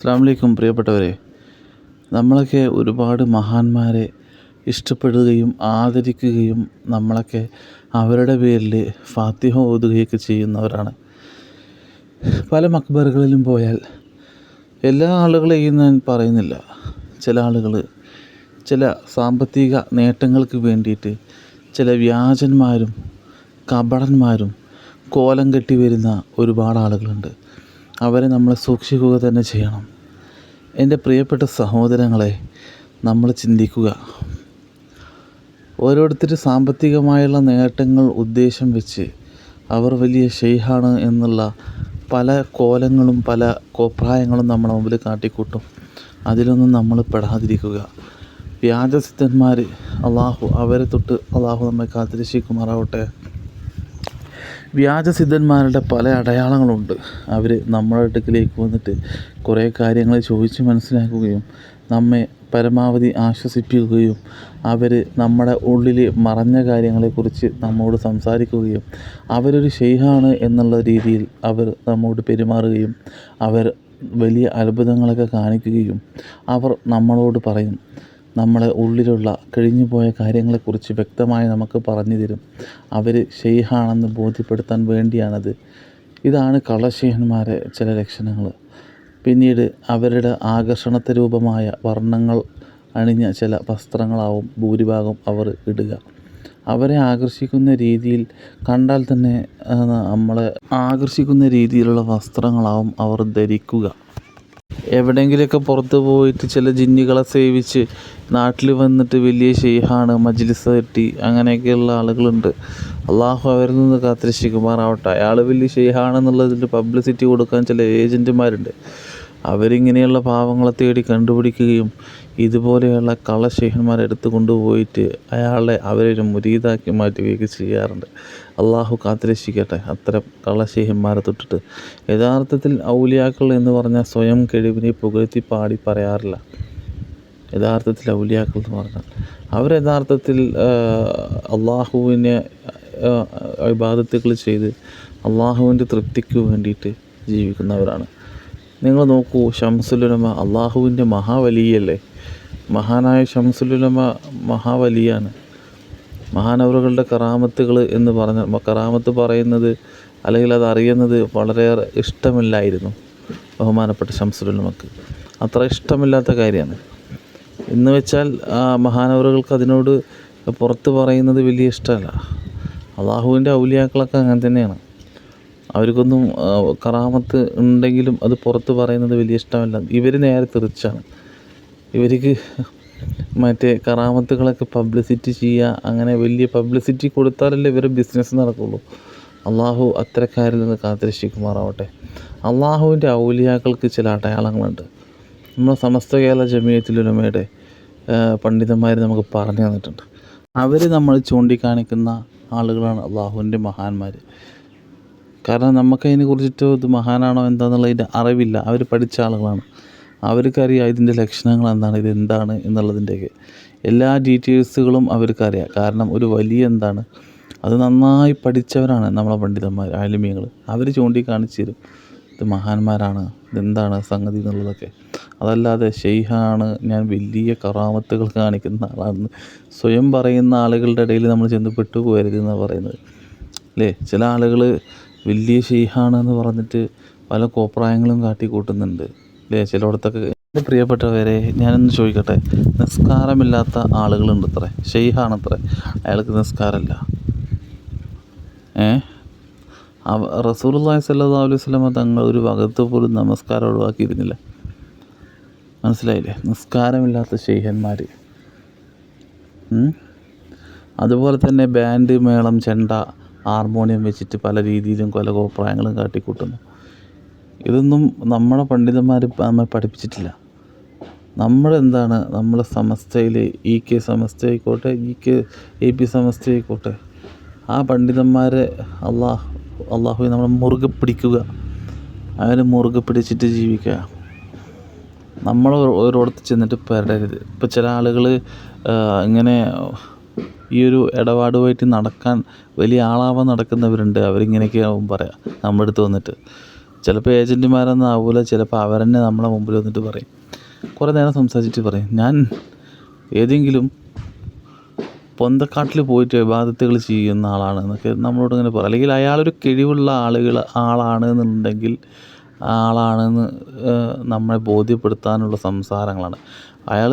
അസ്സാം വലൈക്കും പ്രിയപ്പെട്ടവരെ. നമ്മളൊക്കെ ഒരുപാട് മഹാന്മാരെ ഇഷ്ടപ്പെടുകയും ആദരിക്കുകയും നമ്മളൊക്കെ അവരുടെ പേരിൽ ഫാത്തിഹ ഓതുകയൊക്കെ ചെയ്യുന്നവരാണ്. പല മക്ബറുകളിലും പോയാൽ എല്ലാ ആളുകളെയും ഞാൻ പറയുന്നില്ല. ചില ആളുകൾ ചില സാമ്പത്തിക നേട്ടങ്ങൾക്ക് വേണ്ടിയിട്ട് ചില വ്യാജന്മാരും കപടന്മാരും കോലം കെട്ടി വരുന്ന ഒരുപാട് ആളുകളുണ്ട്. അവരെ നമ്മൾ സൂക്ഷിക്കുക തന്നെ ചെയ്യണം. എന്റെ പ്രിയപ്പെട്ട സഹോദരങ്ങളെ നമ്മൾ ചിന്തിക്കുക. ഓരോരുത്തർ സാമ്പത്തികമായുള്ള നേട്ടങ്ങൾ ഉദ്ദേശം വെച്ച് അവർ വലിയ ഷെയ്ഹാണ് എന്നുള്ള പല കോലങ്ങളും പല കോപ്രായങ്ങളും നമ്മുടെ മുമ്പിൽ കാട്ടിക്കൂട്ടും. അതിലൊന്നും നമ്മൾ പെടാതിരിക്കുക. വ്യാജസിദ്ധന്മാർ അള്ളാഹു അവരെ തൊട്ട് അള്ളാഹു നമ്മെ കാത്തിരക്ഷിക്കുമാറാവട്ടെ. വ്യാജസിദ്ധന്മാരുടെ പല അടയാളങ്ങളുണ്ട്. അവർ നമ്മുടെ അടുക്കിലേക്ക് വന്നിട്ട് കുറേ കാര്യങ്ങൾ ചോദിച്ച് മനസ്സിലാക്കുകയും നമ്മെ പരമാവധി ആശ്വസിപ്പിക്കുകയും അവർ നമ്മുടെ ഉള്ളിൽ മറഞ്ഞ കാര്യങ്ങളെക്കുറിച്ച് നമ്മോട് സംസാരിക്കുകയും അവരൊരു ഷെയ്ഹാണ് എന്നുള്ള രീതിയിൽ അവർ നമ്മോട് പെരുമാറുകയും അവർ വലിയ അത്ഭുതങ്ങളൊക്കെ കാണിക്കുകയും അവർ നമ്മളോട് പറയും. നമ്മളെ ഉള്ളിലുള്ള കഴിഞ്ഞുപോയ കാര്യങ്ങളെക്കുറിച്ച് വ്യക്തമായി നമുക്ക് പറഞ്ഞു തരും. അവർ ഷെയ്ഹാണെന്ന് ബോധ്യപ്പെടുത്താൻ വേണ്ടിയാണത്. ഇതാണ് കള്ളശേഹന്മാരെ ചില ലക്ഷണങ്ങൾ. പിന്നീട് അവരുടെ ആകർഷണത്തെ രൂപമായ വർണങ്ങൾ അണിഞ്ഞ ചില വസ്ത്രങ്ങളാവും ഭൂരിഭാഗം അവർ ഇടുക. അവരെ ആകർഷിക്കുന്ന രീതിയിൽ കണ്ടാൽ തന്നെ നമ്മളെ ആകർഷിക്കുന്ന രീതിയിലുള്ള വസ്ത്രങ്ങളാവും അവർ ധരിക്കുക. എവിടെയെങ്കിലുമൊക്കെ പുറത്ത് പോയിട്ട് ചില ജിന്നുകളെ സേവിച്ച് നാട്ടിൽ വന്നിട്ട് വലിയ ഷെയ്ഹാണ് മജ്ലിസ് കെട്ടി അങ്ങനെയൊക്കെയുള്ള ആളുകളുണ്ട്. അള്ളാഹു അവരിൽ നിന്ന് കാത്തിരക്ഷിക്കുമാറാവട്ടെ. അയാൾ വലിയ ഷെയ്ഹാണെന്നുള്ളതിന്റെ പബ്ലിസിറ്റി കൊടുക്കാൻ ചില ഏജന്റുമാരുണ്ട് അവരിങ്ങനെയുള്ള പാവങ്ങളെ തേടി കണ്ടുപിടിക്കുകയും ഇതുപോലെയുള്ള കള്ളശേഖന്മാരെ എടുത്തു കൊണ്ടുപോയിട്ട് അയാളെ അവരൊരു മുരീതാക്കി മാറ്റുകയൊക്കെ ചെയ്യാറുണ്ട്. അള്ളാഹു കാത്തിരക്ഷിക്കട്ടെ. അത്തരം കള്ളശേഖന്മാരെ തൊട്ടിട്ട്. യഥാർത്ഥത്തിൽ ഔലിയാക്കൾ എന്ന് പറഞ്ഞാൽ സ്വയം കഴിവിനെ പുകഴ്ത്തി പാടി പറയാറില്ല. യഥാർത്ഥത്തിൽ ഔലിയാക്കൾ എന്ന് പറഞ്ഞാൽ. അവർ യഥാർത്ഥത്തിൽ അള്ളാഹുവിനെ ഇബാദത്തുകൾ ചെയ്ത് അള്ളാഹുവിന്റെ തൃപ്തിക്ക് വേണ്ടിയിട്ട് ജീവിക്കുന്നവരാണ്. നിങ്ങൾ നോക്കൂ ഷംസുലുലമ അള്ളാഹുവിന്റെ മഹാവലിയല്ലേ? മഹാനായ ഷംസുലുലമ മഹാവലിയാണ്. മഹാനവറുകളുടെ കറാമത്തുകൾ എന്ന് പറഞ്ഞ കറാമത്ത് പറയുന്നത് അല്ലെങ്കിൽ അത് അറിയുന്നത് വളരെയേറെ ഇഷ്ടമില്ലായിരുന്നു ബഹുമാനപ്പെട്ട ഷംസുലുലമക്ക് അത്ര ഇഷ്ടമില്ലാത്ത കാര്യമാണ്. എന്ന് വെച്ചാൽ ആ മഹാനവറുകൾക്ക് അതിനോട് പുറത്ത് പറയുന്നത് വലിയ ഇഷ്ടമല്ല. അള്ളാഹുവിന്റെ ഔലിയാക്കളൊക്കെ അങ്ങനെ തന്നെയാണ്. അവർക്കൊന്നും കറാമത്ത് ഉണ്ടെങ്കിലും അത് പുറത്ത് പറയുന്നത് വലിയ ഇഷ്ടമല്ല. ഇവർ നേരെ തിരിച്ചാണ് ഇവർക്ക് മറ്റേ കറാമത്തുകളൊക്കെ പബ്ലിസിറ്റി ചെയ്യുക അങ്ങനെ വലിയ പബ്ലിസിറ്റി കൊടുത്താലല്ലേ ഇവർ ബിസിനസ് നടക്കുള്ളൂ. അള്ളാഹു അത്തരക്കാരിൽ നിന്ന് കാത്തിരക്ഷിക്കുമാറാവട്ടെ. അള്ളാഹുവിന്റെ ഔലിയാക്കൾക്ക് ചില അടയാളങ്ങളുണ്ട്. നമ്മുടെ സമസ്ത കേരള ജമിയത്തിലുലമയുടെ പണ്ഡിതന്മാർ നമുക്ക് പറഞ്ഞു തന്നിട്ടുണ്ട്. അവർ നമ്മൾ ചൂണ്ടിക്കാണിക്കുന്ന ആളുകളാണ് അള്ളാഹുവിന്റെ മഹാന്മാർ കാരണം നമുക്കതിനെ കുറിച്ചിട്ട് ഇത് മഹാനാണോ എന്താണെന്നുള്ളതിന്റെ അറിവില്ല. അവർ പഠിച്ച ആളുകളാണ്. അവർക്കറിയാം ഇതിന്റെ ലക്ഷണങ്ങൾ എന്താണ് ഇത് എന്താണ് എന്നുള്ളതിന്റെയൊക്കെ. എല്ലാ ഡീറ്റെയിൽസുകളും അവർക്കറിയാം. കാരണം ഒരു വലിയ എന്താണ് അത് നന്നായി പഠിച്ചവരാണ് നമ്മളെ പണ്ഡിതന്മാർ ആലിമ്യങ്ങൾ അവർ ചൂണ്ടിക്കാണിച്ച് തരും ഇത് മഹാന്മാരാണ് ഇതെന്താണ് സംഗതി എന്നുള്ളതൊക്കെ. അതല്ലാതെ ഷെയ്ഹാണ് ഞാൻ വലിയ കറാമത്തുകൾ കാണിക്കുന്ന ആളാണെന്ന് സ്വയം പറയുന്ന ആളുകളുടെ ഇടയിൽ നമ്മൾ ചെന്ന് പെട്ടുപോകരുതെന്നാണ് പറയുന്നത്. അല്ലേ ചില ആളുകൾ വലിയ ഷെയ്ഹാണെന്ന് പറഞ്ഞിട്ട് പല കോപ്രായങ്ങളും കാട്ടിക്കൂട്ടുന്നുണ്ട്. അല്ലേ ചിലയിടത്തൊക്കെ എന്റെ പ്രിയപ്പെട്ടവരെ ഞാനൊന്ന് ചോദിക്കട്ടെ. നിസ്കാരമില്ലാത്ത ആളുകളുണ്ട് അത്രേ ഷെയ്ഹാണത്രേ. അയാൾക്ക് നിസ്കാരമില്ല. ഏ? റസൂർല്ലാഹി സ്വല്ലല്ലാഹു അലൈഹി വസല്ലമ തങ്ങൾ ഒരു വകത്ത് പോലും നമസ്കാരം ഒഴിവാക്കിയിരുന്നില്ല. മനസ്സിലായില്ലേ? നിസ്കാരമില്ലാത്ത ഷെയ്ഹന്മാർ അതുപോലെ തന്നെ ബാൻഡ് മേളം ചെണ്ട ഹാർമോണിയം വെച്ചിട്ട് പല രീതിയിലും പല കോപ്രായങ്ങളും കാട്ടിക്കൂട്ടുന്നു. ഇതൊന്നും നമ്മുടെ പണ്ഡിതന്മാർ നമ്മെ പഠിപ്പിച്ചിട്ടില്ല. നമ്മളെന്താണ് നമ്മളെ സമസ്തയിൽ ഇ കെ സമസ്ത ആയിക്കോട്ടെ E K A P Samastha ആയിക്കോട്ടെ ആ പണ്ഡിതന്മാരെ അള്ളാഹ് അള്ളാഹു നമ്മളെ മുറുകെ പിടിക്കുക അവരെ മുറുകെ പിടിച്ചിട്ട് ജീവിക്കുക. നമ്മൾ ഓരോടത്ത് ചെന്നിട്ട് പെരടരുത്. ഇപ്പോൾ ചില ആളുകൾ ഇങ്ങനെ ഈ ഒരു ഇടപാടുമായിട്ട് നടക്കാൻ വലിയ ആളാവാൻ നടക്കുന്നവരുണ്ട്. അവരിങ്ങനെയൊക്കെ ആവും പറയാം നമ്മുടെ അടുത്ത് വന്നിട്ട്. ചിലപ്പോൾ ഏജന്റുമാരൊന്നും ആവില്ല ചിലപ്പോൾ അവർ തന്നെ നമ്മളെ മുമ്പിൽ വന്നിട്ട് പറയും. കുറേ നേരം സംസാരിച്ചിട്ട് പറയും. ഞാൻ ഏതെങ്കിലും പൊന്തക്കാട്ടിൽ പോയിട്ട് വിവാദത്തുകൾ ചെയ്യുന്ന ആളാണ് എന്നൊക്കെ നമ്മളോട് ഇങ്ങനെ പറയും. അല്ലെങ്കിൽ അയാളൊരു കിഴിവുള്ള ആളുകൾ ആളാണ് എന്നുണ്ടെങ്കിൽ ആളാണെന്ന് നമ്മളെ ബോധ്യപ്പെടുത്താനുള്ള സംസാരങ്ങളാണ്. അയാൾ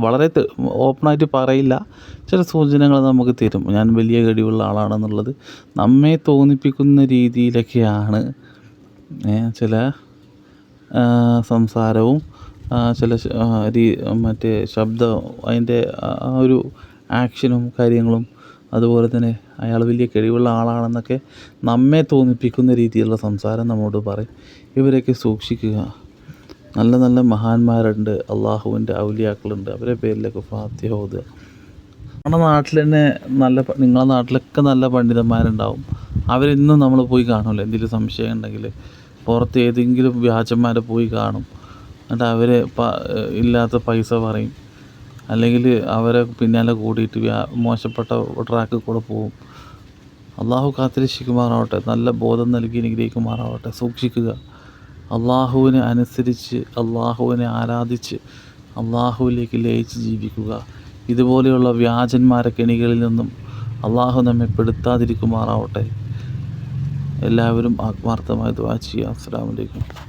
വളരെ ഓപ്പണായിട്ട് പറയില്ല. ചില സൂചനകൾ നമുക്ക് തരും. ഞാൻ വലിയ കഴിവുള്ള ആളാണെന്നുള്ളത് നമ്മെ തോന്നിപ്പിക്കുന്ന രീതിയിലൊക്കെയാണ് ചില സംസാരവും ചില മറ്റേ ശബ്ദം അതിന്റെ ആ ഒരു ആക്ഷനും കാര്യങ്ങളും അതുപോലെ തന്നെ അയാൾ വലിയ കഴിവുള്ള ആളാണെന്നൊക്കെ നമ്മെ തോന്നിപ്പിക്കുന്ന രീതിയിലുള്ള സംസാരം നമ്മോട് പറയും. ഇവരൊക്കെ സൂക്ഷിക്കുക. നല്ല നല്ല മഹാന്മാരുണ്ട് അള്ളാഹുവിന്റെ ഔലിയാക്കളുണ്ട് അവരെ പേരിലൊക്കെ ഫാത്തിഹ ഓതുക. നമ്മുടെ നാട്ടിൽ തന്നെ നല്ല നിങ്ങളുടെ നിങ്ങളെ നാട്ടിലൊക്കെ നല്ല പണ്ഡിതന്മാരുണ്ടാവും. അവരിന്നും നമ്മൾ പോയി കാണുമല്ലോ എന്തെങ്കിലും സംശയം ഉണ്ടെങ്കിൽ പുറത്ത് ഏതെങ്കിലും വ്യാജന്മാരെ പോയി കാണും. എന്നിട്ട് അവർ ഇല്ലാത്ത പൈസ പറയും. അല്ലെങ്കിൽ അവരെ പിന്നാലെ കൂടിയിട്ട് വ്യാ മോശപ്പെട്ട ട്രാക്കിൽ കൂടെ പോവും. അള്ളാഹു കാത്തിരക്ഷിക്കുമാറാവട്ടെ. നല്ല ബോധം നൽകി അനുഗ്രഹിക്കുമാറാവട്ടെ. സൂക്ഷിക്കുക. അള്ളാഹുവിനെ അനുസരിച്ച് അള്ളാഹുവിനെ ആരാധിച്ച് അള്ളാഹുവിലേക്ക് ലയിച്ച് ജീവിക്കുക. ഇതുപോലെയുള്ള വ്യാജന്മാരെ കെണികളിൽ നിന്നും അള്ളാഹു നമ്മെ പെടുത്താതിരിക്കുമാറാവട്ടെ. എല്ലാവരും ആത്മാർത്ഥമായി ദ്വാ ചെയ്യുക. അസ്സാം വലൈക്കും